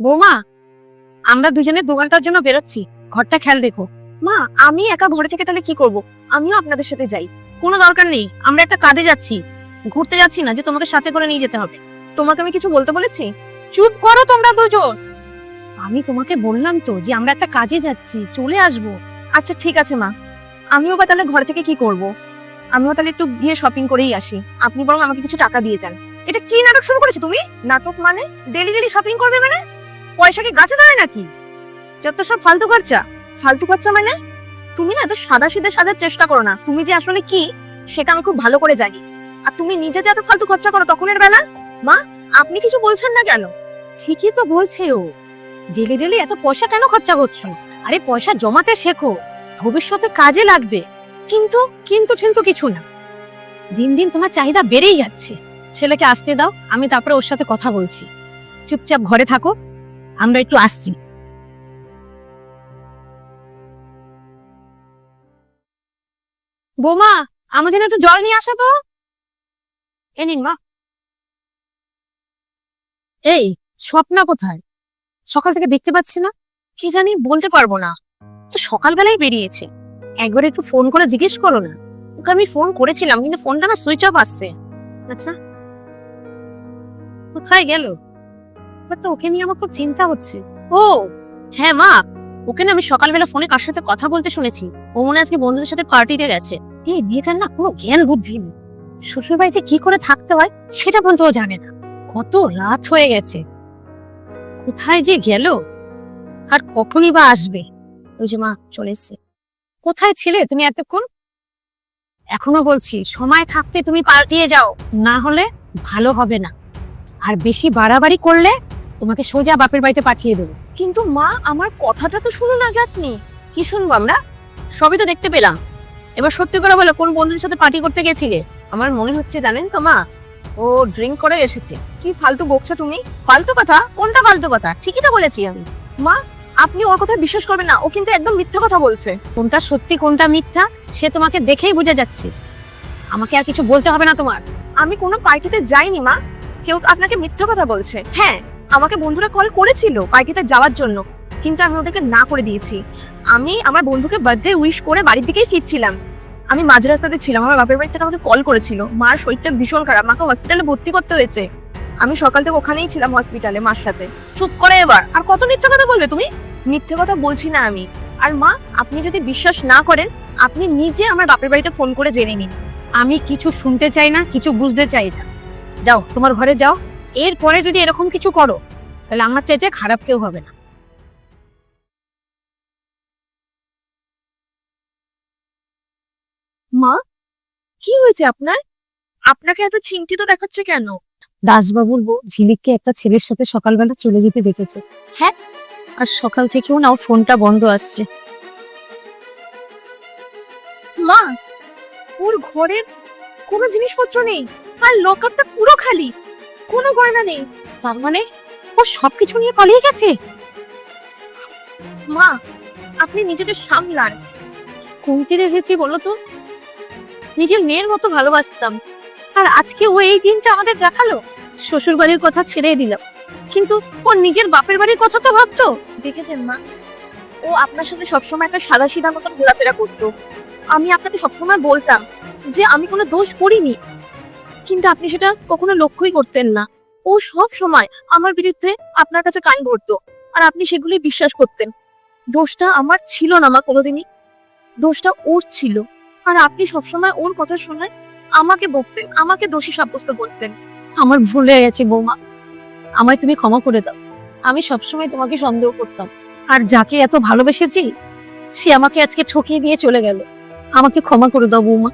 বৌমা আমরা দুজনে দোকানটার জন্য বেরোচ্ছি। ঘরটা খেয়াল রেখো। মা আমি একা ঘরে থেকে তাহলে কি করব? আমিও আপনাদের সাথে যাই। কোনো দরকার নেই আমরা একটা কাজে যাচ্ছি। ঘুরতে যাচ্ছি না যে তোমাকে সাথে করে নিয়ে যেতে হবে। তোমাকে আমি কিছু বলতে বলেছি? চুপ করো তোমরা দুজন। আমি তোমাকে বললাম তো যে আমরা একটা কাজে যাচ্ছি চলে আসব। আচ্ছা ঠিক আছে মা। আমিও বা তাহলে ঘর থেকে কি করব? আমিও তাহলে একটু গিয়ে শপিং করেই আসি। আপনি বরং আমাকে কিছু টাকা দিয়ে যান। এটা কি নাটক শুরু করেছ তুমি? নাটক মানে? ডেলি ডেলি শপিং করবে মানে? পয়সা কি গাছে দাঁড়ায় নাকি? যত সব ফালতু খরচা। ফালতু খরচা মানে? তুমি না এত সাদা সিধে সাজার চেষ্টা করো না। তুমি যে আসলে কি, সেটা আমি খুব ভালো করে জানি। আর তুমি নিজে যে এত ফালতু খরচা করো তখনের বেলা? মা, আপনি কিছু বলছেন না কেন? ঠিকই তো বলছে ও। ডেলি ডেলি এত পয়সা কেন খরচা করছ? আরে পয়সা জমাতে শেখো। ভবিষ্যতে কাজে লাগবে। কিন্তু কিন্তু কিন্তু কিছু না। দিন দিন তোমার চাহিদা বেড়েই যাচ্ছে। ছেলেকে আসতে দাও, আমি তারপরে ওর সাথে কথা বলছি। চুপচাপ ঘরে থাকো। আমরা একটু আসছি। বৌমা আমার জন্য একটু জল নিয়ে আসা তো। এ নিন মা। এই স্বপ্না কোথায়? সকাল থেকে দেখতে পাচ্ছি না। কি জানি বলতে পারব না। তো সকালবেলায় বেরিয়েছে। একবার একটু ফোন করে জিজ্ঞেস করো না। ওকে আমি ফোন করেছিলাম কিন্তু ফোনটা না সুইচ অফ আসছে। আচ্ছা। কোথায় গেল? তো ওকে নিয়ে আমার খুব চিন্তা হচ্ছে। ও হ্যাঁ মা ওকে না আমি সকালবেলা ফোনে কার সাথে কথা বলতে শুনেছি। ও মনে আজকে বন্ধুদের সাথে পার্টিতে গেছে। এই মেয়েটার না কোনো জ্ঞান বুদ্ধি নেই। শ্বশুর বাড়িতে কি করে থাকতে হয় সেটা পর্যন্ত ও জানে না। কত রাত হয়ে গেছে। কোথায় যে গেল? আর কখনই বা আসবে? ওই যে মা চলে এসছে। কোথায় ছিলে তুমি এতক্ষণ? এখনও বলছি সময় থাকতে তুমি পাল্টিয়ে যাও। না হলে ভালো হবে না। আর বেশি বাড়াবাড়ি করলে তোমাকে সোজা বাপের বাড়িতে পাঠিয়ে দেবো। কিন্তু মা আমার কথাটা তো শুনুন আগে আপনি কি শুনব আমরা? সবই তো দেখতে পেলাম। এবার সত্যি করে বলো কোন বন্ধুদের সাথে পার্টি করতে গেছিলে? আমার মনে হচ্ছে জানেন তো মা ও ড্রিঙ্ক করে এসেছে। কি ফালতু বকছো তুমি? ফালতু কথা? কোনটা ফালতু কথা? ঠিকই তো বলেছি আমি। মা আপনি ওর কথা বিশ্বাস করবেন না ও কিন্তু একদম মিথ্যা কথা বলছে। কোনটা সত্যি কোনটা মিথ্যা সে তোমাকে দেখেই বোঝা যাচ্ছে। আমাকে আর কিছু বলতে হবে না তোমার। আমি কোনো পার্টিতে যাইনি মা। কেউ আপনাকে মিথ্যা কথা বলছে। হ্যাঁ আমাকে বন্ধুরা কল করেছিল পার্টিতে যাওয়ার জন্য, কিন্তু আমি ওদেরকে না করে দিয়েছি। আমি আমার বন্ধুকে বার্থডে উইশ করে বাড়ির দিকেই ফিরছিলাম। আমি মাঝ রাস্তাতে ছিলাম, আমার বাপের বাড়ি থেকে আমাকে কল করেছিল। মার শরীরটা ভীষণ খারাপ মাকে হসপিটালে ভর্তি করতে হয়েছে। আমি সকাল থেকে ওখানেই ছিলাম হসপিটালে মার সাথে। চুপ করে এবার, আর কত মিথ্যে কথা বলবে তুমি? মিথ্যে কথা বলছি না আমি। আর মা, আপনি যদি বিশ্বাস না করেন, আপনি নিজে আমার বাপের বাড়িতে ফোন করে জেনে নিন। আমি কিছু শুনতে চাই না, কিছু বুঝতে চাই না। যাও, তোমার ঘরে যাও। এরপরে যদি এরকম কিছু করো তাহলে আমার চাইতে খারাপ কেউ হবে না। মা কি হয়েছে আপনার? আপনাকে এত চিন্তিত দেখাচ্ছে কেন? দাসবাবুর বউ ঝিলিককে একটা ছেলের সাথে সকালবেলা চলে যেতে দেখেছে। হ্যাঁ আর সকাল থেকেও না ওর ফোনটা বন্ধ আসছে। মা ওর ঘরে কোনো জিনিসপত্র নেই আর লকআপটা পুরো খালি। কোনো গয়না নেই। তার মানে ও সবকিছু নিয়ে পালিয়ে গেছে? মা আপনি নিজেকে সামলান। কমতে রেখেছি বলো তো। নিজের মেয়ের মতো ভালোবাসতাম। আর আজকে ও এই দিনটা আমাদের দেখাল। শ্বশুর বাড়ির কথা ছেড়ে দিলাম। কিন্তু ও নিজের বাপের বাড়ির কথা তো ভাবতো। দেখেছেন মা ও আপনার সাথে সবসময় একটা সাদা সিধা মতন ঘোরাফেরা করতো। আমি আপনাকে সবসময় বলতাম যে আমি কোনো দোষ করিনি। কিন্তু আপনি সেটা কখনো লক্ষ্যই করতেন না। ও সব সময় আমার বিরুদ্ধে আপনার কাছে কান ভরতো আর আপনি সেগুলি বিশ্বাস করতেন। দোষটা আমার ছিল না মা কোনোদিনই। দোষটা ওর ছিল। আর আপনি সবসময় ওর কথা শুনে আমাকে বকতেন, আমাকে দোষী সাব্যস্ত করতেন। আমার ভুল গেছে বৌমা। আমায় তুমি ক্ষমা করে দাও। আমি সবসময় তোমাকে সন্দেহ করতাম। আর যাকে এত ভালোবেসেছি, সে আমাকে আজকে ঠকিয়ে দিয়ে চলে গেল। আমাকে ক্ষমা করে দাও বৌমা।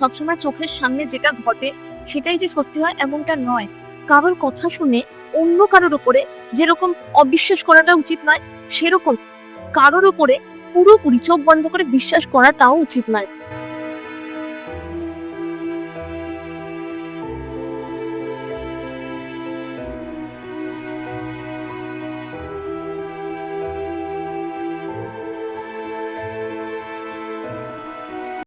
সবসময় চোখের সামনে যেটা ঘটে সেটাই যে সত্যি হয় এমনটা নয়। কারোর কথা শুনে অন্য কারোর উপরে যেরকম অবিশ্বাস করাটা উচিত নয়, সেরকম কারোর উপরে পুরোপুরি চোখ বন্ধ করে বিশ্বাস করাটাও উচিত নয়।